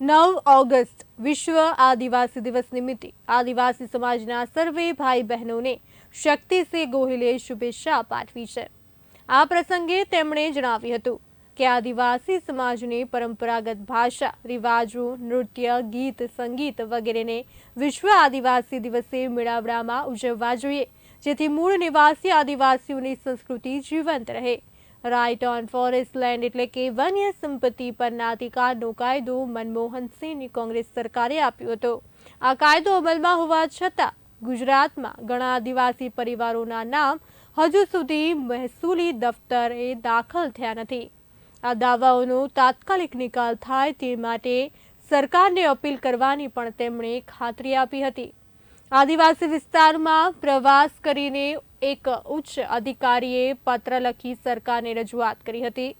નવ ઓગસ્ટ વિશ્વ આદિવાસી દિવસ નિમિત્તે આદિવાસી સમાજના સર્વે ભાઈ બહેનોને શક્તિસિંહ ગોહિલે શુભેચ્છા પાઠવી છે. આ પ્રસંગે તેમણે જણાવ્યું હતું કે આદિવાસી સમાજની પરંપરાગત ભાષા, રિવાજો, નૃત્ય, ગીત, સંગીત વગેરેને વિશ્વ આદિવાસી દિવસે મેળાવડામાં ઉજવવા જોઈએ, જેથી મૂળ નિવાસી આદિવાસીઓની સંસ્કૃતિ જીવંત રહે. રાઇટ ઓન ફોરેસ્ટ લેન્ડ એટલે કે વન્ય સંપત્તિ પરના અધિકારનો કાયદો મનમોહન સિંહની કોંગ્રેસ સરકારે આપ્યો હતો. આ કાયદો અમલમાં હોવા છતાં ગુજરાતમાં ઘણા આદિવાસી પરિવારોના નામ હજુ સુધી મહેસૂલી દફતરે દાખલ થયા નથી. આ દાવાઓનો તાત્કાલિક નિકાલ થાય તે માટે સરકારને અપીલ કરવાની પણ તેમણે ખાતરી આપી હતી. આદિવાસી વિસ્તારમાં પ્રવાસ કરીને એક ઉચ્ચ અધિકારીએ પત્ર લખી સરકારને રજૂઆત કરી હતી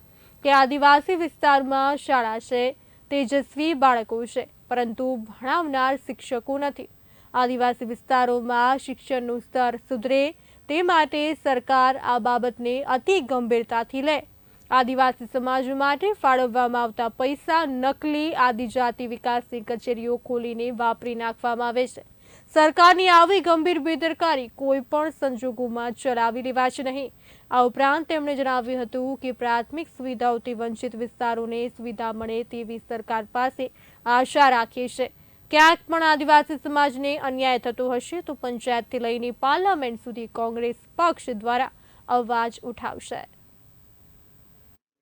કે આદિવાસી વિસ્તારમાં શાળા છે, તેજસ્વી બાળકો છે, પરંતુ ભણાવનાર શિક્ષકો નથી. આદિવાસી વિસ્તારોમાં શિક્ષણનું સ્તર સુધરે તે માટે સરકાર આ બાબતને અતિ ગંભીરતાથી લે. આદિવાસી સમાજ માટે ફાળવવામાં આવતા પૈસા નકલી આદિજાતિ વિકાસની કચેરીઓ ખોલીને વાપરી નાખવામાં આવે છે. સરકારની આવી ગંભીર બેદરકારી કોઈ પણ સંજોગોમાં ચલાવી લેવાશે નહીં. આ ઉપરાંત તેમણે જણાવ્યું હતું કે પ્રાથમિક સુવિધાઓથી વંચિત વિસ્તારોને સુવિધા મળે તેવી સરકાર પાસે આશા રાખીએ છે. ક્યાંક પણ આદિવાસી સમાજને અન્યાય થતો હશે તો પંચાયતથી લઈને પાર્લામેન્ટ સુધી કોંગ્રેસ પક્ષ દ્વારા અવાજ ઉઠાવશે.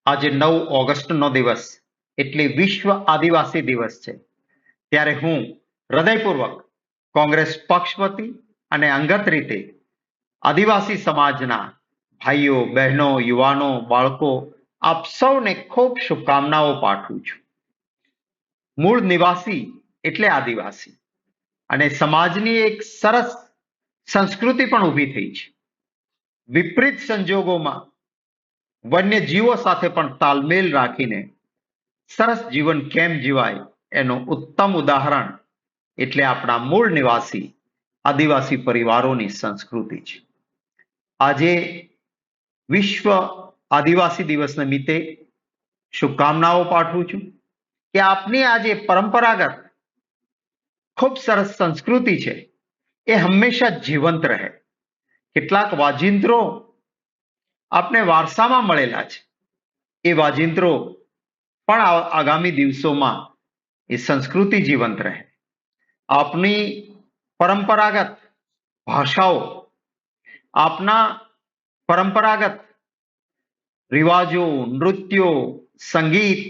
આજે નવ ઓગસ્ટનો દિવસ, એટલે વિશ્વ આદિવાસી દિવસ છે. ત્યારે હું હૃદયપૂર્વક કોંગ્રેસ પક્ષ અને અંગત રીતે આદિવાસી સમાજના ભાઈઓ, બહેનો, યુવાનો, બાળકો, આપ સૌને ખૂબ શુભકામનાઓ પાઠવું છું. મૂળ નિવાસી એટલે આદિવાસી અને સમાજની એક સરસ સંસ્કૃતિ પણ ઊભી થઈ છે. વિપરીત સંજોગોમાં વન્ય જીવો સાથે પણ તાલમેલ રાખીને સરસ જીવન કેમ જીવાય એનું ઉત્તમ ઉદાહરણ એટલે આપણા મૂળ નિવાસી આદિવાસી પરિવારોની સંસ્કૃતિ છે. આજે વિશ્વ આદિવાસી દિવસ નિમિત્તે શુભકામનાઓ પાઠવું છું કે આપની આ જે પરંપરાગત ખૂબ સરસ સંસ્કૃતિ છે એ હંમેશા જીવંત રહે. કેટલાક વાજિંત્રો આપને વારસામાં મળેલા છે. એ વાજિંત્રો પણ આગામી દિવસોમાં એ સંસ્કૃતિ જીવંત રહે. આપની પરંપરાગત ભાષાઓ, આપના પરંપરાગત રિવાજો, નૃત્યો, સંગીત,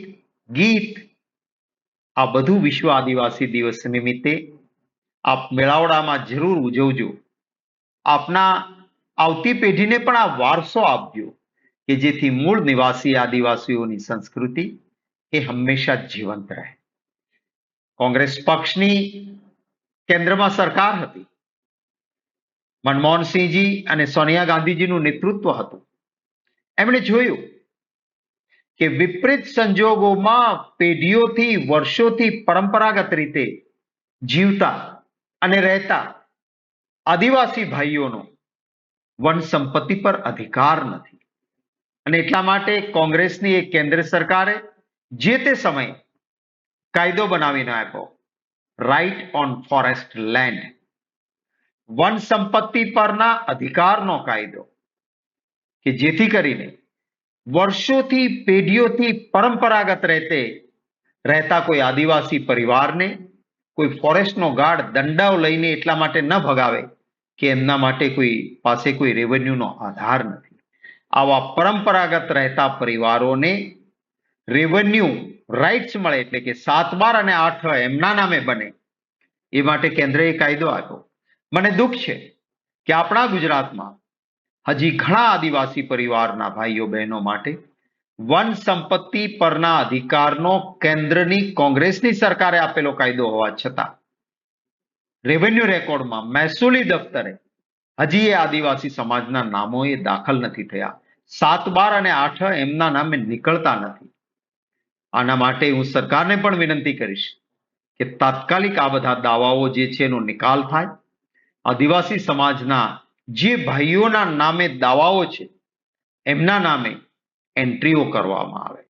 ગીત, આ બધું વિશ્વ આદિવાસી દિવસ નિમિત્તે આપ મેળાવડામાં જરૂર ઉજવજો. આપના આવતી પેઢીને પણ આ વારસો આપજો કે જેથી મૂળ નિવાસી આદિવાસીઓની સંસ્કૃતિ એ હંમેશા જીવંત રહે. કોંગ્રેસ પક્ષની કેન્દ્રમાં સરકાર હતી. મનમોહનસિંહજી અને સોનિયા ગાંધીજીનું નેતૃત્વ હતું. એમણે જોયું કે વિપરીત સંજોગોમાં પેઢીઓથી વર્ષોથી પરંપરાગત રીતે જીવતા અને રહેતા આદિવાસી ભાઈઓનો વન સંપત્તિ પર અધિકાર નથી. અને એટલા માટે કોંગ્રેસની એક કેન્દ્ર સરકારે જે તે સમયે કાયદો બનાવીને આપ્યો. રાઇટ ઓન ફોરેસ્ટ લેન્ડ વન સંપત્તિ પરના અધિકારનો કાયદો કે જેથી કરીને વર્ષોથી પેઢીઓથી પરંપરાગત રહેતે રહેતા કોઈ આદિવાસી પરિવારને કોઈ ફોરેસ્ટનો ગાર્ડ દંડાઓ લઈને એટલા માટે ન ભગાવે કે એમના માટે કોઈ પાસે કોઈ રેવન્યુનો આધાર નથી. આવા પરંપરાગત રહેતા પરિવારોને રેવન્યુ રાઇટ્સ મળે એટલે કે સાત, બાર અને આઠ એમના નામે બને. એ માટે કેન્દ્રએ કાયદો આપ્યો. મને દુઃખ છે કે આપણા ગુજરાતમાં હજી ઘણા આદિવાસી પરિવારના ભાઈઓ, બહેનો માટે વન સંપત્તિ પરના અધિકારનો કેન્દ્રની કોંગ્રેસની સરકારે આપેલો કાયદો હોવા છતાં રેવન્યુ રેકોર્ડમાં મહેસૂલી દફતરે હજી એ આદિવાસી સમાજના નામો એ દાખલ નથી થયા. સાત, બાર અને આઠ એમના નામે નીકળતા નથી. આના માટે હું સરકારને પણ વિનંતી કરીશ કે તાત્કાલિક આ બધા દાવાઓ જે છે એનો નિકાલ થાય. આદિવાસી સમાજના જે ભાઈઓના નામે દાવાઓ છે, એમના નામે એન્ટ્રીઓ કરવામાં આવે.